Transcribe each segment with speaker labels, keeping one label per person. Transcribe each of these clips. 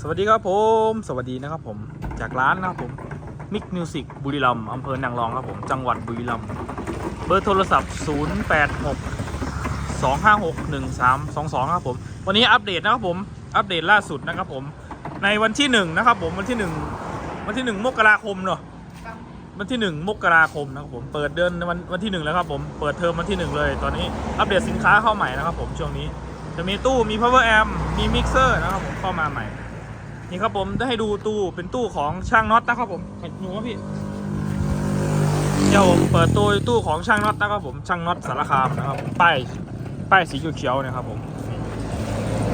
Speaker 1: สวัสดีครับผม สวัสดีนะครับผม จากร้านนะครับผมมิกมิวสิกบุรีรัมย์อำเภอนางรองครับผมจังหวัดบุรีรัมย์เบอร์โทรศัพท์ 0 8 6 2 5 6 1 3 2 2 ครับผม วันนี้อัปเดตนะครับผมอัปเดตล่าสุดนะครับผม ในวันที่1นะครับผมวันที่ 1 วันที่ 1 มกราคมเนาะวันที่ 1 มกราคมนะครับผมเปิดเดือนวันวันที่ 1 แล้วครับผมเปิดเทอมวันที่ 1 เลย ตอนนี้อัปเดตสินค้าเข้าใหม่นะครับผมช่วงนี้จะมีตู้มี power amp มี mixer นะครับผมเข้ามาใหม่ นี่ครับผมได้ให้ดูตู้เป็นตู้ของช่างน็อตนะครับผมหนูว่าพี่เดี๋ยวผมเปิดตู้ตู้ของช่างน็อตนะครับผมช่างน็อตสารคามนะครับป้ายป้ายสีเขียวๆเนะครับผมนี่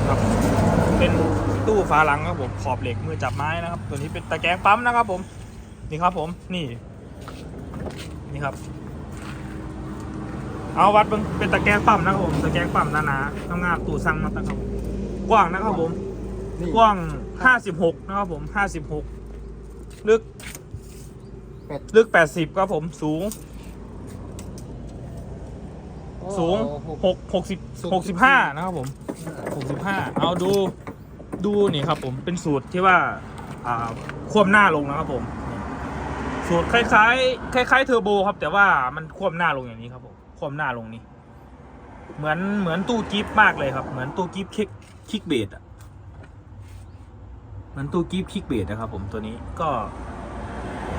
Speaker 1: ครับเป็นตู้ฝาหลังครับผมขอบเหล็กมือจับไม้นะครับ ตัวนี้เป็นตะแกรงปั๊มนะครับผมนี่ครับผมนี่นี่ครับ เอาวัดเป็นเป็นตะแกรงปั๊มนะครับผมตะแกรงปั๊มหนาๆทำงานตู้ช่างน็อตนะครับผมกว้างนะครับผม
Speaker 2: นี่
Speaker 1: กว้าง 56นะครับผม56ลึก
Speaker 2: เป็ด
Speaker 1: ลึก80ครับผมสูง สูง6 60 65นะครับผม65เอาดูดูนี่ครับผมเป็นสูตรที่ว่าอ่าควบหน้าลงนะครับผมนี่สูตรคล้ายๆ คล้ายๆเทอร์โบครับ แต่ว่ามันควบหน้าลงอย่างนี้ครับผมควบหน้าลงนี่เหมือนเหมือนตู้กิฟต์มากเลยครับ เหมือนตู้กิฟต์คิกคิกเบดอะ เหมือนตู้กิฟต์คิกเบดนะครับ ผมตัวนี้ก็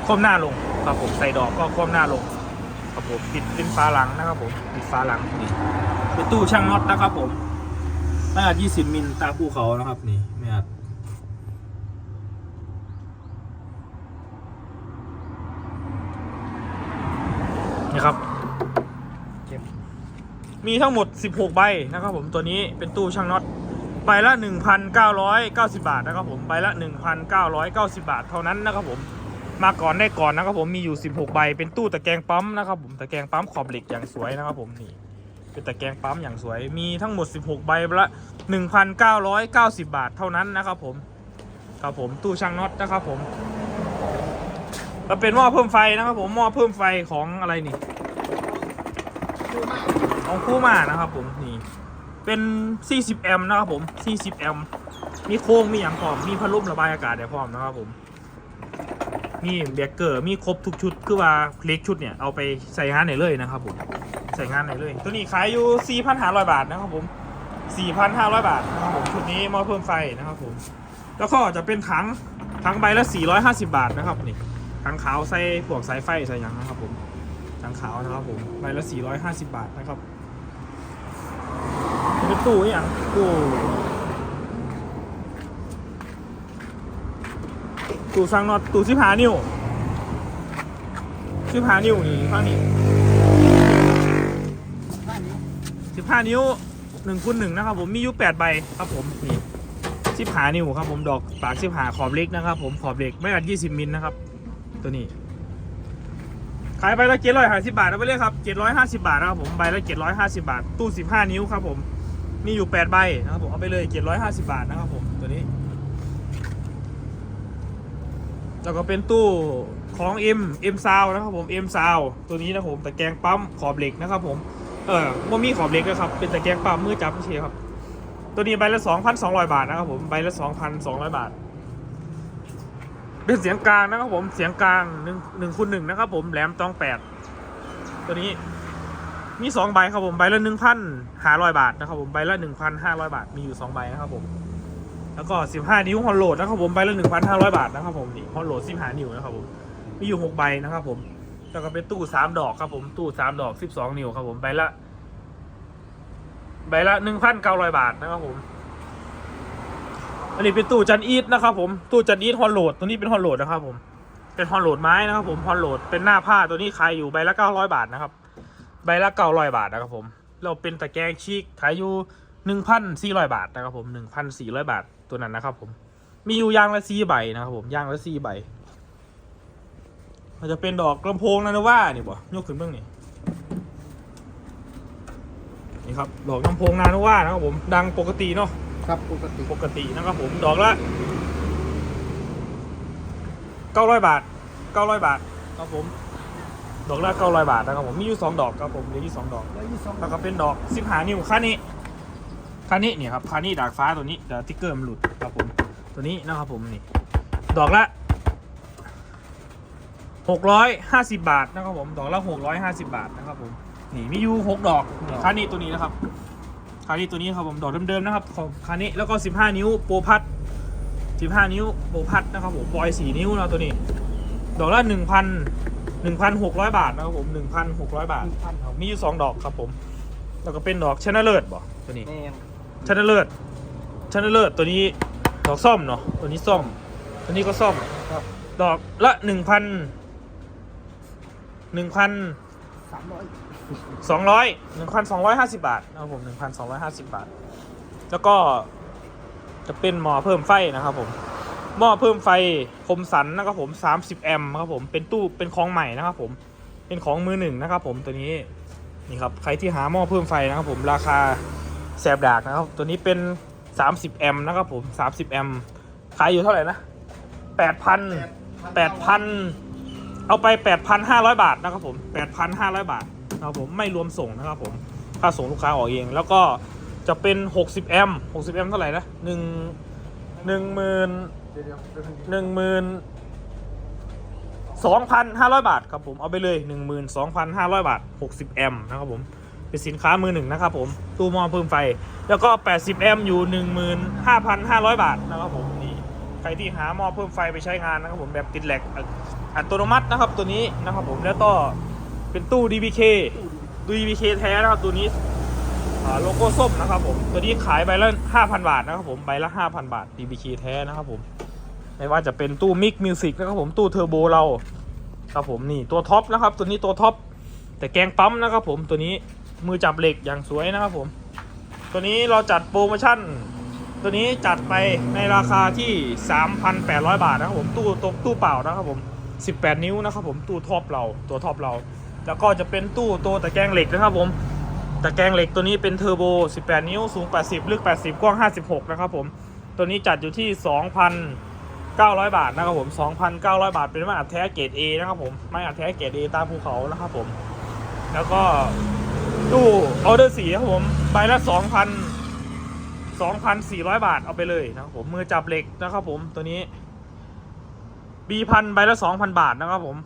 Speaker 1: คว่ำหน้าลงครับผมใส่ดอกก็คว่ำหน้าลงครับผมปิดเป็นฝาหลังนะครับผมปิดฝาหลังนี่เป็นตู้ช่างน็อตนะครับผมไม่อาจ20มิลตาภูเขานะครับ นี่ไม่อาจนี่ครับมีทั้งหมด 16 ใบนะครับผมตัวนี้เป็นตู้ช่างน็อต ใบละ 1,990 บาทนะครับผมใบละ 1,990 บาทเท่านั้นนะครับผมมาก่อนได้ก่อนนะครับผมมีอยู่ 16 ใบเป็นตู้ตะแกรงปั๊มนะครับผมตะแกรงปั๊มขอบเหล็กอย่างสวยนะครับผมนี่เป็นตะแกรงปั๊มอย่างสวยมีทั้งหมด 16 ใบละ1,990 บาทเท่านั้นนะครับผมครับผมตู้ช่างน็อตนะครับผมแล้วเป็นหม้อเพิ่มไฟนะครับผมหม้อเพิ่มไฟของอะไรนี่ของคู่มานะครับผมนี่ เป็น 40 แอมป์นะครับผม 40 แอมป์มีโค้งมีอย่างพร้อม มีพัดลมระบายอากาศได้พร้อมนะครับผมมีเบรกเกอร์มีครบทุกชุด คือว่าเล็กชุดเนี่ยเอาไปใส่งานไหนเลยนะครับผมใส่งานไหนเลย ตัวนี้ขายอยู่ 4,500 บาทนะครับผม 4,500 บาทนะครับผมชุดนี้มาเพิ่มไฟนะครับผม แล้วก็จะเป็นถังถังใบละ 450 บาทนะครับนี่ถังขาวใส่พวกสายไฟใส่ยังนะครับผมถังขาวนะครับผมใบละ 450 บาทนะครับ เป็นตู้อย่างตู้ตู้สั่งนอตตู้สิบหานิ้วสิบหานิ้วนี่ฟังนี่
Speaker 2: บ้านนี้
Speaker 1: สิบห้านิ้วหนึ่งคูณหนึ่งนะครับผมมีอยู่แปดใบครับผมนี่สิบหานิ้วครับผมดอกปากสิบหาขอบเล็กนะครับผมขอบเล็กไม่เกินยี่สิบมิลนะครับ ตัวนี้ขายใบละเจ็ดร้อยห้าสิบาทเอาไปเลยครับเจ็ดร้อยห้าสิบาทนะครับผมใบละเจ็ดร้อยห้าสิบาท ตู้สิบห้านิ้วครับผม มีอยู่แปดใบนะครับผมเอาไปเลยเจ็ดร้อยห้าสิบาทนะครับผมตัวนี้ แล้วก็เป็นตู้ของ M M s o u n d นะครับผม M s o u n d ตัวนี้นะผมตะแกรงปั๊มขอบเหล็กนะครับผมเออว่ามีขอบเหล็กนะครับเป็นตะแกรงปั๊มมือจับเฉยครับ ตัวนี้ใบละ 2,200 บาทนะครับผมใบละ 2,200 บาทเป็นเสียงกลางนะครับผมเสียงกลางหนึ่งหนึ่งคูณหนึ่งนะครับผมแหลมตองแปดตัวนี้ มีสองใบครับผมใบละหนึ่งพันห้าร้อยบาทนะครับผมใบละหนึ่งพันห้าร้อยบาทมีอยู่สองใบนะครับผมแล้วก็สิบห้านิ้วฮอลโหลดนะครับผมใบละหนึ่งพันห้าร้อยบาทนะครับผมนี่ฮอลโหลดสิบห้านิ้วนะครับผมมีอยู่หกใบนะครับผมแล้วก็เป็นตู้สามดอกครับผมตู้สามดอกสิบสองนิ้วครับผมใบละใบละหนึ่งพันเก้าร้อยบาทนะครับผม อันนี้เป็นตู้จันอีทนะครับผมตู้จันอีทฮอลโหลดตัวนี้เป็นฮอลโหลดนะครับผมเป็นฮอลโหลดไม้นะครับผมฮอลโหลดเป็นหน้าผ้าตัวนี้ขายอยู่ใบละเก้าร้อยบาทนะครับ ใบละเก้าร้อยบาทนะครับผม เราเป็นตะแกรงชีกขายอยู่หนึ่งพันสี่ร้อยบาทนะครับผมหนึ่งพันสี่ร้อยบาทตัวนั้นนะครับผม มีอยู่ยางละสี่ใบนะครับผมยางละสี่ใบ มันจะเป็นดอกลำโพงนะนะว่านี่บ่ยกขึ้นเบื้องนี่นี่ครับดอกลำโพงนาโนว่านะครับผมดังปกติเนาะ
Speaker 2: ครับปกติ
Speaker 1: ปกตินะครับผมดอกละเก้าร้อยบาทเก้าร้อยบาทครับผม ดอกละเก้าร้อยบาทนะครับผมมีอยู่สองดอกครับผมเหลืออยู่สองดอก
Speaker 2: แล้วยี่สอง
Speaker 1: แล้วก็เป็นดอกสิบหานิ้วค่านี้ค่านี้เนี่ยครับค่านี้ดาดฟ้าตัวนี้เดี๋ยวติ๊กเกอร์มันหลุดครับผมตัวนี้นะครับผมนี่ดอกละหกร้อยห้าสิบาทนะครับผมดอกละหกร้อยห้าสิบาทนะครับผมนี่มีอยู่หกดอกนี่คานี้ตัวนี้นะครับคานี้ตัวนี้ครับผมดอกเดิมๆนะครับของคานี้แล้วก็สิบห้านิ้วโปรพัดสิบห้านิ้วโปรพัดนะครับผมบอยสี่นิ้วนะตัวนี้ ดอกละห นึ่งพันหนึ่งพันหกร้อยบาทนะครับผมหนึ่งพันหกร้อยบาท
Speaker 2: พันเขา
Speaker 1: มีอยู่สองดอกครับผม แล้วก็เป็นดอกชนะเลิศบ่ตัวนี้
Speaker 2: แม่น
Speaker 1: ชนะเลิศชนะเลิศตัวนี้ดอกส้มเนาะตัวนี้ส้ม ตัวนี้ก็ส้ม
Speaker 2: ครับ
Speaker 1: ดอกละหนึ่งพันหนึ่งพัน
Speaker 2: สามร้อย
Speaker 1: สองร้อยหนึ่งพันสองร้อยห้าสิบาทนะครับผมหนึ่งพันสองร้อยห้าสิบาท แล้วก็จะเป็นหม้อเพิ่มไฟนะครับผม หม้อเพิ่มไฟคมสันนะครับผมสามสิบแอมป์ครับผมเป็นตู้เป็นของใหม่นะครับผมเป็นของมือหนึ่งนะครับผมตัวนี้นี่ครับใครที่หาหม้อเพิ่มไฟนะครับผมราคาแสบดากนะครับตัวนี้เป็น 30 แอมป์นะครับผม 30 แอมป์ขายอยู่เท่าไหร่นะ 8,000 8,000 เอาไป 8,500 บาทนะครับผม 8,500 บาทนะครับผมไม่รวมส่งนะครับผมค่าส่งลูกค้าออกเอง แล้วก็จะเป็น 60 แอมป์60 แอมป์เท่าไหร่นะหนึ่งหนึ่ง หนึ่งหมื่นสองพันห้าร้อยบาทครับผมเอาไปเลยหนึ่งหมื่นสองพันห้าร้อยบาทหกสิบแอมนะครับผมเป็นสินค้ามือหนึ่งนะครับผมตู้มอเพิ่มไฟ แล้วก็แปดสิบแอมอยู่หนึ่งหมื่นห้าพันห้าร้อยบาทนะครับผมนี่ใครที่หาหม้อเพิ่มไฟไปใช้งานนะครับผมแบบติดแหลกอัตโนมัตินะครับตัวนี้นะครับผมแล้วก็เป็นตู้ DBK ตู้ DBK แท้นะครับตัวนี้โลโก้ส้มนะครับผมตัวนี้ขายใบละ5,000 บาทนะครับผมใบละ 5,000 บาท DBK แท้นะครับผม ไม่ว่าจะเป็นตู้มิกมิวสิกนะครับผมตู้เทอร์โบเราครับผมนี่ตัวท็อปนะครับ ตัวนี้ตัวท็อปแต่แกงปั๊มนะครับผมตัวนี้มือจับเหล็กอย่างสวยนะครับผม ตัวนี้เราจัดโปรโมชั่น ตัวนี้จัดไปในราคาที่ 3,800 บาทนะครับผมตู้ตกตู้เปล่านะครับผม 18 นิ้วนะครับผมตู้ท็อปเราตัวท็อปเรา แล้วก็จะเป็นตู้ตัวตะแกรงเหล็กนะครับผมตะแกรงเหล็กตัวนี้เป็นเทอร์โบ 18 นิ้วสูง 80 ลึก 80 กว้าง 56 นะครับผม ตัวนี้จัดอยู่ที่ 2,000 900 บาทนะครับผม 2,900 บาท เป็นไม้อัดแท้เกรด A นะครับผม ไม้อัดแท้เกรด A ตามภูเขานะครับผม แล้วก็ตู้ออเดอร์สีครับผม ใบละ 2,000 2,400 บาท เอาไปเลยนะครับผม มือจับเหล็กนะครับผม ตัวนี้ B พันใบละ 2,000 บาทนะครับผม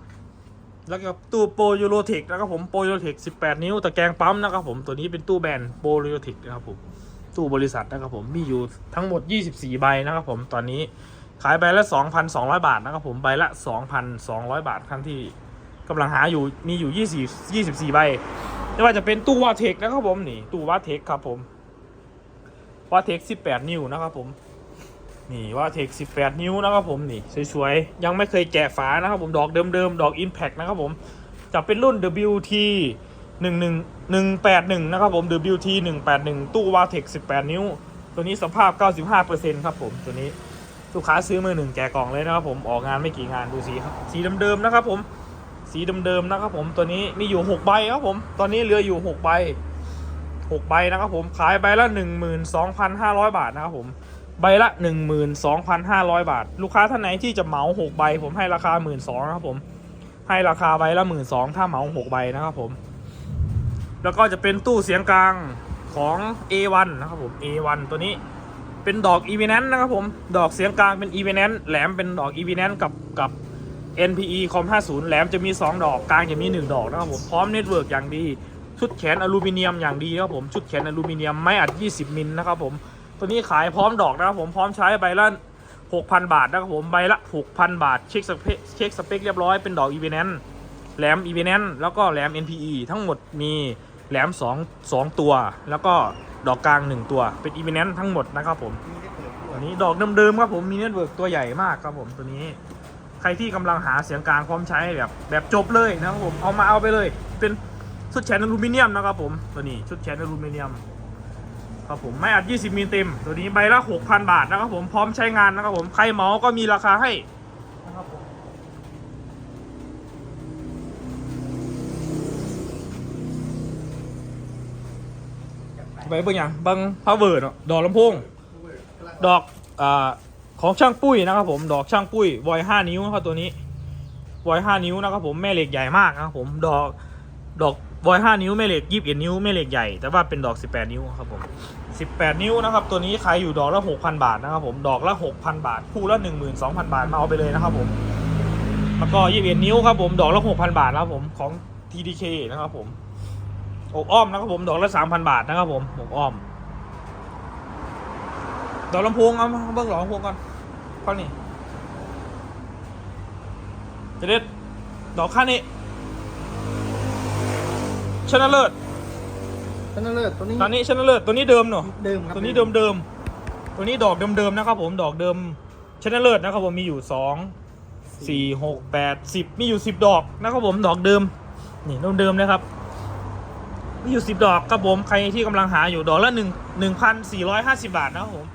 Speaker 1: แล้วก็ตู้โปรยูโรเทคนะครับผม โปรยูโรเทค18 นิ้ว ตะแกรงปั๊มนะครับผม ตัวนี้เป็นตู้แบนโปรยูโรเทคนะครับผม ตู้บริษัทนะครับผม มีอยู่ทั้งหมด 24 ใบนะครับผม ตอนนี้ ขายใบละ 2,200 บาทนะครับผมใบละ 2,200 บาทครั้งที่กำลังหาอยู่มีอยู่ 20 24 ใบไม่ว่าจะเป็นตู้วาเทคนะครับผมนี่ตู้วาเทคครับผมวาเทค 18 นิ้วนะครับผมนี่วาเทค 18 นิ้วนะครับผมนี่สวยๆ ยังไม่เคยแกะฝานะครับผมดอกเดิมๆ ดอก Impact นะครับผมจะเป็นรุ่น WT 11 181 นะครับผม WT 181 ตู้วาเทค 18 นิ้ว ตัวนี้สภาพ 95%ครับผมตัวนี้ ลูกค้าซื้อมือหนึ่งแกะกล่องเลยนะครับผมออกงานไม่กี่งานดูสีครับสีเดิมๆนะครับผมสีเดิมๆนะครับผมตัวนี้มีอยู่6ใบครับผมตอนนี้เหลืออยู่6ใบ6ใบนะครับผมขายใบละ 12,500 บาทนะครับผมใบละ 12,500 บาท ลูกค้าท่านไหนที่จะเหมา6ใบ ผมให้ราคา 12,000นะครับผมให้ราคาใบละ 12,000ถ้าเหมา6ใบนะครับผม แล้วก็จะเป็นตู้เสียงกลางของ A1 นะครับผม A1 ตัวนี้ เป็นดอก e v e n a n t นะครับผม ดอกเสียงกลางเป็น e v e n a n t แหลมเป็นดอก e v e n a n t กับกับ NPE com 50 แหลมจะมี 2 ดอกกลางจะมี 1 ดอกนะครับผมพร้อมเน็ตเวิร์กอย่างดีชุดแขนอลูมิเนียมอย่างดีนะครับผมชุดแขนอลูมิเนียมไม่อัด 20 มิลนะครับผมตัวนี้ขายพร้อมดอกนะครับผมพร้อมใช้ใบละ6,000 บาทนะครับผมใบละ 6,000 บาทเช็คสเปคเช็คสเปคเรียบร้อยเป็นดอก e v e n a n t แหลม e v e n a n t แล้วก็แหลม NPE ทั้งหมดมีแหลม 2 2 ตัว แล้วก็ ดอกกลาง1ตัว เป็น e v e n a n t ทั้งหมดนะครับผมตั
Speaker 2: ว
Speaker 1: นี้ดอกเดิมๆครับผมมีเน็ตเวิร์กตัวใหญ่มากครับผมตัวนี้ ใครที่กำลังหาเสียงกลางพร้อมใช้แบบแบบจบเลยนะครับผมเอามาเอาไปเลย เป็นชุดแขนอลูมิเนียมนะครับผมตัวนี้ชุดแขนอลูมิเนียมครับผมไม่อัด 20มิลลิเต็ม ตัวนี้ใบละ 6,000 บาทนะครับผมพร้อมใช้งานนะครับผมใครเหมาก็มีราคาให้ ไปเบิ่งอย่างเบังพาวเวอร์เนาะดอกลำโพงดอกอาของช่างปุ้ยนะครับผมดอกช่างปุ้ยวอยห้านิ้วนะครับตัวนี้วอยห้านิ้วนะครับผมแม่เหล็กใหญ่มากนะครับผมดอกดอกวอยห้านิ้วแม่เหล็กยี่สิบเอ็ดนิ้วแม่เหล็กใหญ่แต่ว่าเป็นดอกสิบแปดนิ้วครับผม18นิ้วนะครับตัวนี้ขายอยู่ดอกละ6,000บาทนะครับผมดอกละ6,000บาท คู่ละ12,000บาทมาเอาไปเลยนะครับผมแล้วก็21นิ้วครับผมดอกละ6,000บาทนะครับผมของ TDK นะครับผม อกอ้อมนะครับผมดอกละ3,000บาทนะครับผมอกอ้อม ดอกลำโพงเอามาเบิ้งดอกลำโพงก่อนข้อนี้จะเด็ดดอกข้างนี้ชนะเลิศ
Speaker 2: ชนะเลิศตัวนี้
Speaker 1: ตอนนี้ชนะเลิศตัวนี้เดิมเนาะ
Speaker 2: เดิมครับ
Speaker 1: ตัวนี้เดิมเดิมๆตัวนี้ดอกเดิมเดิมๆนะครับผมดอกเดิมชนะเลิศนะครับผมมีอยู่สองสี่หกแปดสิบมีอยู่สิบดอกนะครับผมดอกเดิมนี่เดิมเดิมๆนะครับ มีอยู่สิบดอกครับผมใครที่กำลังหาอยู่ดอกละหนึ่งหนึ่งพันสี่ร้อยห้าสิบาทนะครับผม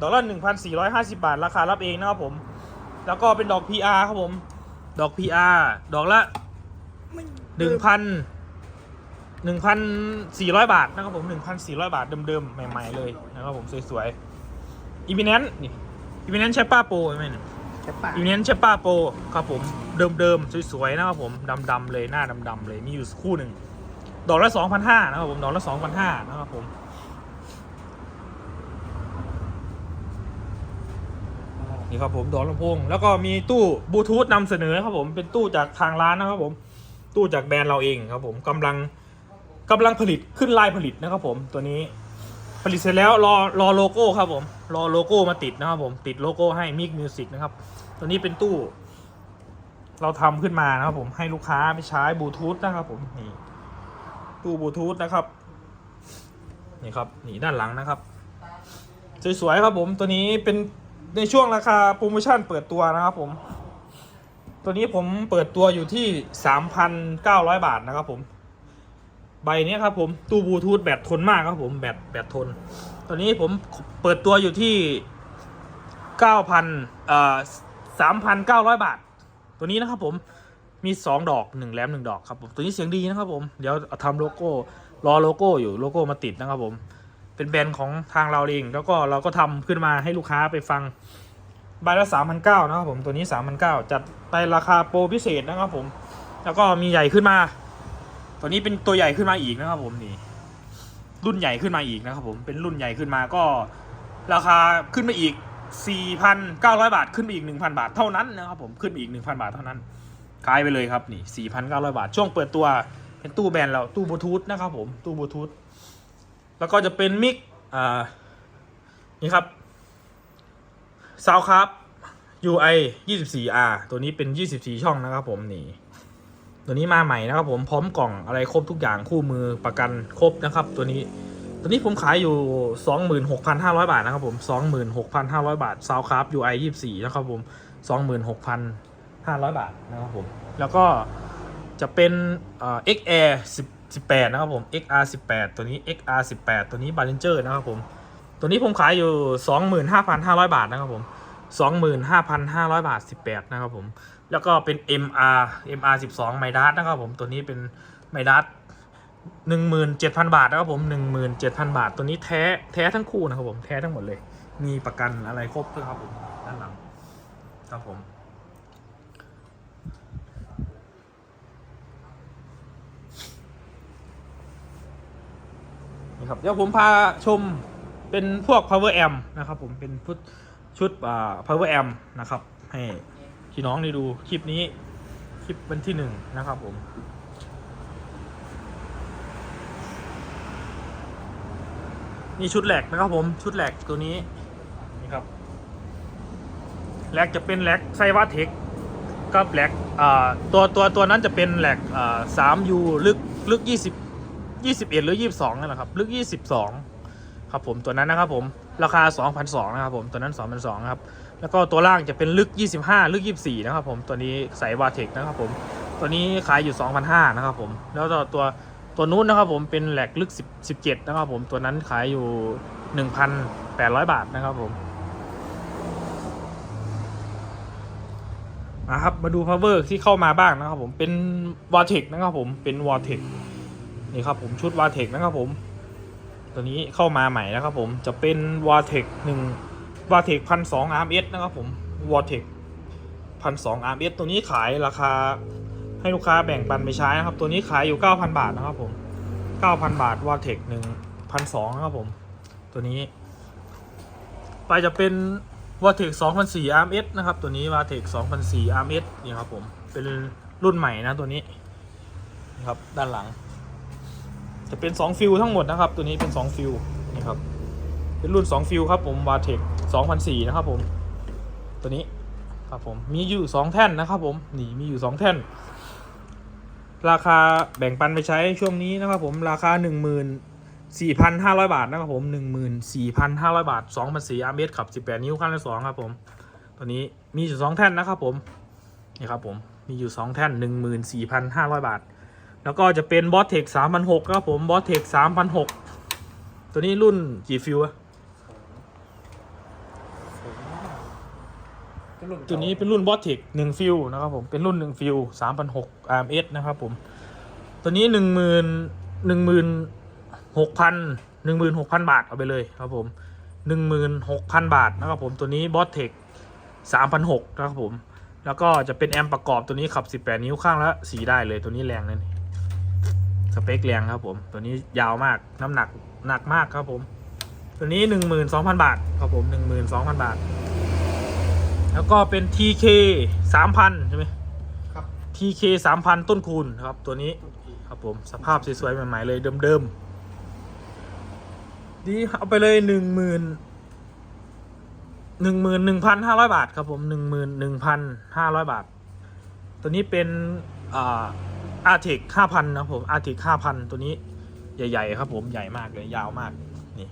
Speaker 1: ดอกละหนึ่งพันสี่ร้อยห้าสิบาท ราคารับเองนะครับผม แล้วก็เป็นดอก PR ครับผม ดอก PR ดอกละหนึ่งพันหนึ่งพันสี่ร้อยบาทนะครับผมหนึ่งพันสี่ร้อยบาทเดิมๆ ใหม่ ๆ เลยนะครับผมสวยๆอีพีแนนนี่อีพีแนนใช้ป้าโปรใช่ไหมเนี่ย
Speaker 2: แค่ป่า
Speaker 1: อีพีแนนใช้ป้าโปรครับผมเดิมๆสวยๆนะครับผมดำๆเลยหน้าดำๆเลยมีอยู่คู่หนึ่ง ดอกละสองพันห้านะครับผมดอกละสองพันห้านะครับผมนี่ครับผมดอกลำโพงแล้วก็มีตู้บลูทูธนำเสนอครับผมเป็นตู้จากทางร้านนะครับผมตู้จากแบรนด์เราเองครับผมกำลังกำลังผลิตขึ้นลายผลิตนะครับผมตัวนี้ผลิตเสร็จแล้วรอรอโลโก้ครับผมรอโลโก้มาติดนะครับผมติดโลโก้ให้มิกมิวสิกนะครับตัวนี้เป็นตู้ เราทำขึ้นมานะครับผมให้ลูกค้าไปใช้บลูทูธนะครับผมนี่ ตู้บลูทูธนะครับ นี่ครับนี่ด้านหลังนะครับ สวยๆครับผมตัวนี้เป็นในช่วงราคาโปรโมชั่นเปิดตัวนะครับผม ตัวนี้ผมเปิดตัวอยู่ที่ 3,900 บาทนะครับผมใบนี้ครับผมตู้บลูทูธแบตทนมากครับผมแบตแบตทนตัวนี้ผมเปิดตัวอยู่ที่9,000เอ่อ3,900 บาท ตัวนี้นะครับผม มี 2 ดอก1แหลม1ดอกครับผมตัวนี้เสียงดีนะครับผมเดี๋ยวเอาทำโลโก้รอโลโก้อยู่โลโก้มาติดนะครับผม เป็นแบรนด์ของทางเราเอง แล้วก็เราก็ทำขึ้นมาให้ลูกค้าไปฟังใบละ3 9 0 0นะครับผมตัวนี้3 9 0 0จัดไปราคาโปรพิเศษนะครับผม แล้วก็มีใหญ่ขึ้นมา ตัวนี้เป็นตัวใหญ่ขึ้นมาอีกนะครับผมนี่รุ่นใหญ่ขึ้นมาอีกนะครับผมเป็นรุ่นใหญ่ขึ้นมาก็ ราคาขึ้นมาอีก 4,900 บาท ขึ้นไปอีก 1,000 บาทเท่านั้นนะครับผมขึ้นไปอีก 1,000 บาทเท่านั้น ขายไปเลยครับนี่ 4,900 บาท ช่วงเปิดตัวเป็นตู้แบรนด์เราตู้บลูทูธนะครับผม ตู้บลูทูธแล้วก็จะเป็นมิกอ่านี่ครับซาวครับ UI 24R ตัวนี้เป็น 24 ช่องนะครับผมนี่ตัวนี้มาใหม่นะครับผมพร้อมกล่องอะไรครบทุกอย่างคู่มือประกันครบนะครับ ตัวนี้ตัวนี้ผมขายอยู่ 26,500 บาทนะครับผม 26,500 บาทซาวคราฟ UI 24 นะครับผม 26,500 บาทนะครับผม แล้วก็จะเป็นเอ่อ XR 10 18 นะครับผม XR 18 ตัวนี้ XR 18 ตัวนี้ b a l l i n g e r นะครับผม ตัวนี้ผมขายอยู่ 25,500 บาทนะครับผม 25,500 บาท 18 นะครับผม แล้วก็เป็น MR MR 12 ไมดัสนะครับผม ตัวนี้เป็นไมดัส17,000 บาทนะครับผม 17,000 บาท ตัวนี้แท้แท้ทั้งคู่นะครับผม แท้ทั้งหมดเลย มีประกันอะไรครบด้วยครับผม ด้านหลัง ครับผม ครับเดี๋ยวผมพาชมเป็นพวก power amp นะครับผมเป็นพุทชุด power amp นะครับ ให้พี่น้องได้ดูคลิปนี้คลิปวันที่หนึ่งนะครับผมนี่ชุดแหลกนะครับผมชุดแหลกตัวนี้นี่ครับแหลกจะเป็นแหลกไซวาเทคกับแหลกตัวตัวตัวนั้นจะเป็นแหลกสามยูลึกลึกยี่สิบ ยี่สิบเอ็ดหรือยี่สิบสองนั่นแหละครับ ลึกยี่สิบสองครับผมตัวนั้นนะครับผมราคาสองพันสองนะครับผมตัวนั้นสองพันสองครับแล้วก็ตัวล่างจะเป็นลึก 25 ลึก 24 นะครับผมตัวนี้ใส่วาเทคนะครับผมตัวนี้ขายอยู่ 2,500นะครับผมแล้วตัวตัวนู้นนะครับผมเป็นแหลกลึก 10 17 นะครับผมตัวนั้นขายอยู่ 1,800 บาทนะครับผมนะครับมาดู power ที่เข้ามาบ้างนะครับผมเป็นวาเทคนะครับผมเป็นวาเทค นี่ครับผมชุดวาเทคนะครับผมตัวนี้เข้ามาใหม่นะครับผมจะเป็นวาเทคหนึ่งวาเทคพันสองอาร์เอสนะครับผมวาเทคพันสองอาร์เอสตัวนี้ขายราคาให้ลูกค้าแบ่งปันไปใช้นะครับ ตัวนี้ขายอยู่ 9,000 บาทนะครับผม 9,000 บาทวาเทคหนึ่งพันสองนะครับผม ตัวนี้ ไปจะเป็น v a t e x 2004 RMS นะครับ ตัวนี้ v a t e x 2004 RMS นี่ครับผม เป็นรุ่นใหม่นะตัวนี้นะครับด้านหลัง จะเป็น 2 ฟิลทั้งหมดนะครับ ตัวนี้เป็น 2 ฟิลนี่ครับ เป็นรุ่น 2 ฟิลครับผม v a t e x 2004 นะครับผม ตัวนี้ครับผม มีอยู่ 2 แท่นนะครับผม นี่มีอยู่ 2 แท่น ราคาแบ่งปันไปใช้ช่วงนี้นะครับผม ราคา1 4,500 บาทนะครับผม 14,500 บาท2 4 r m s ขับ 18 นิ้วขั้นละ2ครับผม ตัวนี้มีอยู่ 2 แท่นนะครับผม นี่ครับผม มีอยู่ 2 แท่น 14,500 บาท แล้วก็จะเป็นบอสเทค3,600ครับผมบอสเทค3,600ตัวนี้รุ่นกี่ฟิวอะตัวนี้เป็นรุ่นบอสเทค1ฟิวนะครับผมเป็นรุ่น1ฟิว3,600 RMS นะครับผม ตัวนี้1 0 0 0 0 1 6 0 0 16,000บาทเอาไปเลยครับผม16,000บาทนะครับผมตัวนี้บอสเทค3,600นหกนะครับผม แล้วก็จะเป็นแอมประกอบตัวนี้ขับ18นิ้วข้างละสีได้เลยตัวนี้แรงเลยนี่ สเปคแรงครับผม ตัวนี้ยาวมากน้ำหนักหนักมากครับผม ตัวนี้ 12,000 บาทครับผม 12,000 บาท แล้วก็เป็น TK 3,000 ใช่ไหม
Speaker 2: ครับ
Speaker 1: TK 3,000 ต้นคูณครับ ตัวนี้ครับผมสภาพสวยๆใหม่ๆเลยเดิมๆดีเอาไปเลยหนึ่งหมื่นหนึ่งหมื่นหนึ่งพันห้าร้อยบาทครับผมหนึ่งหมื่นหนึ่งพันห้าร้อยบาท ตัวนี้เป็นอ่า อาร์เทคห้าพันนะครับผมอาร์เทคห้าพันตัวนี้ใหญ่ๆครับ ผมใหญ่มากเลยยาวมากนี่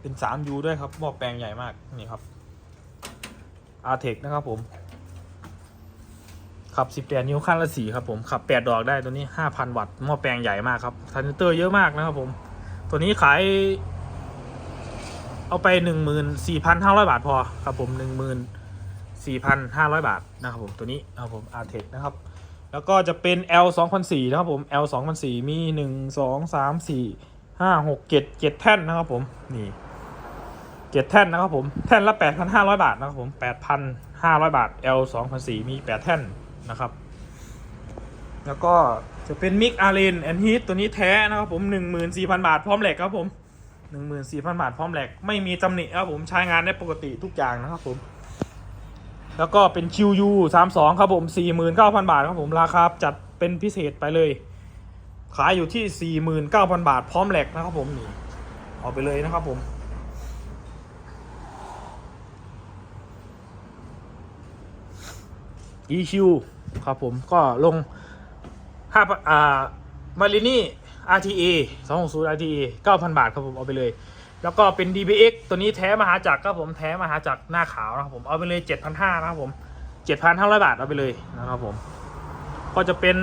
Speaker 1: เป็นสามยูด้วยครับหม้อแปลงใหญ่มากนี่ครับอาร์เทคนะครับผม ขับ18นิ้วขั้นละ4ครับผมขับ8ดอกได้ตัวนี้5,000วัตต์หม้อแปลงใหญ่มากครับทรานเตอร์เยอะมากนะครับผม ตัวนี้ขาย เอาไป14,500บาทพอครับผม14,500บาทนะครับผมตัวนี้นะครับผม r t e c นะครับ แล้วก็จะเป็น L 2 0 0นะครับผม L 2 0 0มี 1 2 3 4 5 6 7 7 แท่นนะครับผม นี่ 7 แท่นนะครับผม แท่นละ 8,500 บาทนะครับผม 8,500 บาท L 2 0 0มี 8 แท่นนะครับ แล้วก็จะเป็นมิกอารีนแอนฮีทตัวนี้แท้นะครับผม 14,000 บาทพร้อมแหลกครับผม 14,000 บาทพร้อมแหลกไม่มีตำหนิครับผม ใช้งานได้ปกติทุกอย่างนะครับผม แล้วก็เป็น QU 32 ครับผม 49,000 บาทครับผมราคาจัดเป็นพิเศษไปเลย ขายอยู่ที่ 49,000 บาท พร้อมแหลกนะครับผมนี่เอาไปเลยนะครับผม EQ ครับผมก็ลงห้าอ่ามารินี่ RTA 260 RTA 9,000 บาทครับผมเอาไปเลย แล้วก็เป็น DBX ตัวนี้แท้มหาจักรครับผมแท้มหาจักรหน้าขาวนะครับผมเอาไปเลย 7,500นะครับผม7,500 บาทเอาไปเลยนะครับผมก็จะเป็น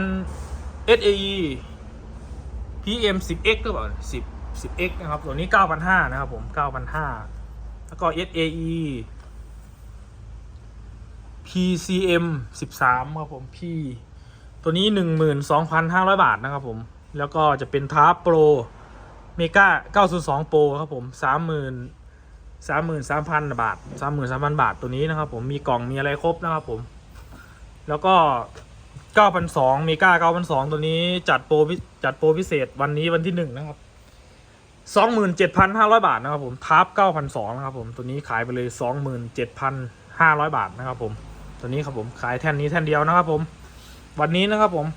Speaker 1: SAE PM 10X หรือเปล่า10 10X นะครับ ตัวนี้ 9,500นะครับผม9,500แล้วก็ SAE PCM 13ครับผม P ตัวนี้ 12,500 บาทนะครับผม แล้วก็จะเป็นทาร์โปร เมกา902 Pro ครับผม 30,000 33,000 บาท 33,000 บาทตัวนี้นะครับผมมีกล่องมีอะไรครบนะครับผม แล้วก็ 9,200เมกา9,200 ตัวนี้จัดโปรจัดโปรพิเศษวันนี้วันที่ 1 นะครับ27,500บาทนะครับผมทับ9,200นสองนะครับผมตัวนี้ขายไปเลย27,500บาทนะครับผม ตัวนี้ครับผมขายแท่นนี้แท่นเดียวนะครับผม วันนี้นะครับผม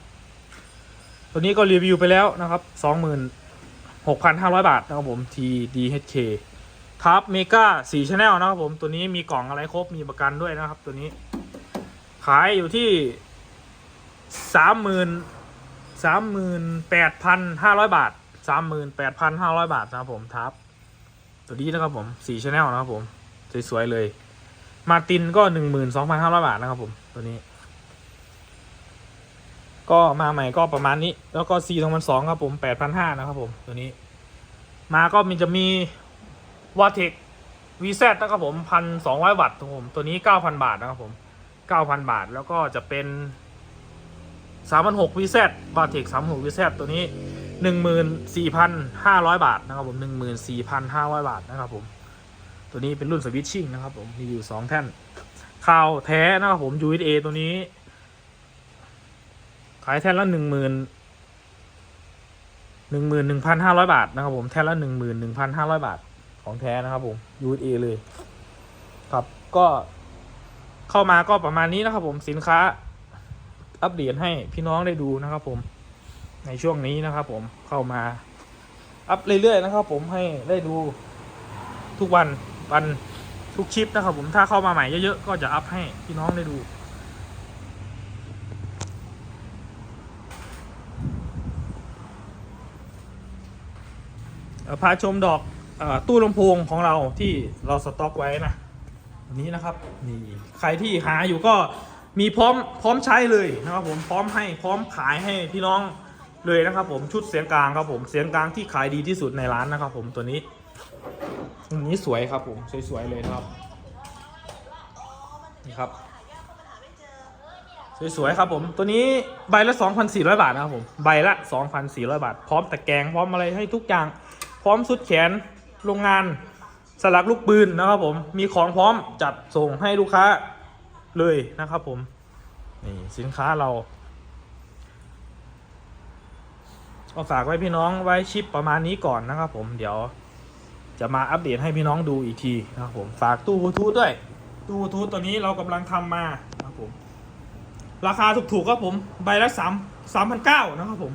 Speaker 1: ตัวนี้ก็รีวิวไปแล้วนะครับสองหมื่น 6,500 บาทนะครับผม TDHK ทับเมกา4 Channel นะครับผมตัวนี้มีกล่องอะไรครบมีประกันด้วยนะครับ ตัวนี้ ขายอยู่ที่30,000 38,500บาท38,500บาทนะครับผมทับ ตัวนี้นะครับผม4 Channel นะครับผม สวยๆเลย มาตินก็หนึ่งหมื่นสองพันห้าร้อยบาทนะครับผมตัวนี้ ก็มาใหม่ก็ประมาณนี้ แล้วก็ C สองพันสองครับผมแปดพันห้านะครับผมตัวนี้ มาก็มีจะมีวาเทควีแซดนะครับผมพันสองร้อยวัตต์ครับผมตัวนี้เก้าพันบาทนะครับผมเก้าพันบาทแล้วก็จะเป็นสามพันหกวีแซดวาเทคสามหกวีแซดตัวนี้หนึ่งหมื่นสี่พันห้าร้อยบาทนะครับผมหนึ่งหมื่นสี่พันห้าร้อยบาทนะครับผมตัวนี้เป็นรุ่นสวิตชิ่งนะครับผมมีอยู่สองแท่นข่าวแท้นะครับผม USA ตัวนี้ายแท่นละหนึ่งหมื่นหนึ่งหมื่นหนึ่งพันห้าร้อยบาทนะครับผมแท่นละหนึ่งหมื่นหนึ่งพันห้าร้อยบาทของแท้นะครับผม USA เลย ครับก็เข้ามาก็ประมาณนี้นะครับผมสินค้า อัปเดตให้พี่น้องได้ดูนะครับผมในช่วงนี้นะครับผมเข้ามาอัพเรื่อยๆนะครับผมให้ได้ดูทุกวันวันทุกคลิปนะครับผมถ้าเข้ามาใหม่เยอะๆก็จะอัพให้พี่น้องได้ดู เอ่อ พาชมดอกออตู้ลำโพงของเราที่เราสต็อกไว้นะอันนี้นะครับนี่ใครที่หาอยู่ก็มีพร้อมพร้อมใช้เลยนะครับผมพร้อมให้พร้อมขายให้พี่น้องเลยนะครับผมชุดเสียงกลางครับผมเสียงกลางที่ขายดีที่สุดในร้านนะครับผมตัวนี้อันนี้สวยครับผมสวยๆเลยนะครับนี่ครับสวยๆครับผม ตัวนี้ใบละ 2,400 บาทนะครับผม ใบละ 2,400 บาท พร้อมตะแกรงพร้อมอะไรให้ทุกอย่าง พร้อมสุดแขนโรงงานสลักลูกปืนนะครับผมมีของพร้อมจัดส่งให้ลูกค้าเลยนะครับผมนี่สินค้าเราก็ฝากไว้พี่น้องไว้ชิปประมาณนี้ก่อนนะครับผมเดี๋ยวจะมาอัปเดตให้พี่น้องดูอีกทีนะครับผมฝากตู้บลูทูธด้วย ตู้บลูทูธตัวนี้เรากำลังทำมานะครับผม ราคาถูกๆครับผมใบละสามสามพันเก้านะครับผม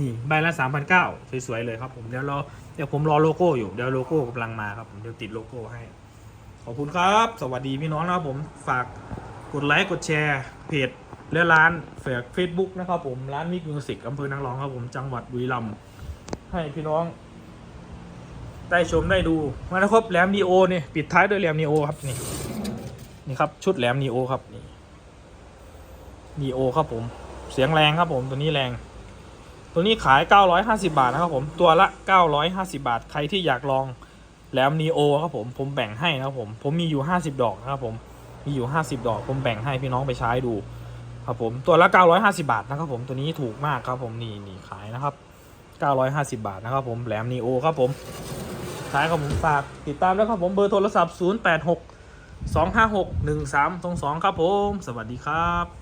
Speaker 1: นี่ใบละสามพันเก้าสวยๆเลยครับผมเดี๋ยวรอ เดี๋ยวผมรอโลโก้อยู่ เดี๋ยวโลโก้กำลังมาครับผมเดี๋ยวติดโลโก้ให้ ขอบคุณครับ สวัสดีพี่น้องนะครับผมฝากกดไลค์กดแชร์เพจและร้านเฟซเฟซบุ๊กนะครับผมร้านมิกมิวสิกอำเภอนางรองครับผมจังหวัดบุรีรัมย์ให้พี่น้อง ได้ชมได้ดูมาแล้วครับแหลมนีโอเนี่ยปิดท้ายด้วยแหลมนีโอครับนี่นี่ครับชุดแหลมนีโอครับนี่ดีโอครับผม เสียงแรงครับผมตัวนี้แรง ตัวนี้ขาย 950 บาทนะครับผม ตัวละ 950 บาท ใครที่อยากลองแหลมนีโอครับผม ผมแบ่งให้นะครับผม ผมมีอยู่ 50 ดอกนะครับผม มีอยู่ 50 ดอก ผมแบ่งให้พี่น้องไปใช้ดูครับผม ตัวละ 950 บาทนะครับผม ตัวนี้ถูกมากครับผมนี่นี่ขายนะครับ 950 บาทนะครับผม แหลมนีโอครับผมขายครับผมฝากติดตามแล้วครับผม เบอร์โทรศัพท์ 086 256 1322 ครับผม สวัสดีครับ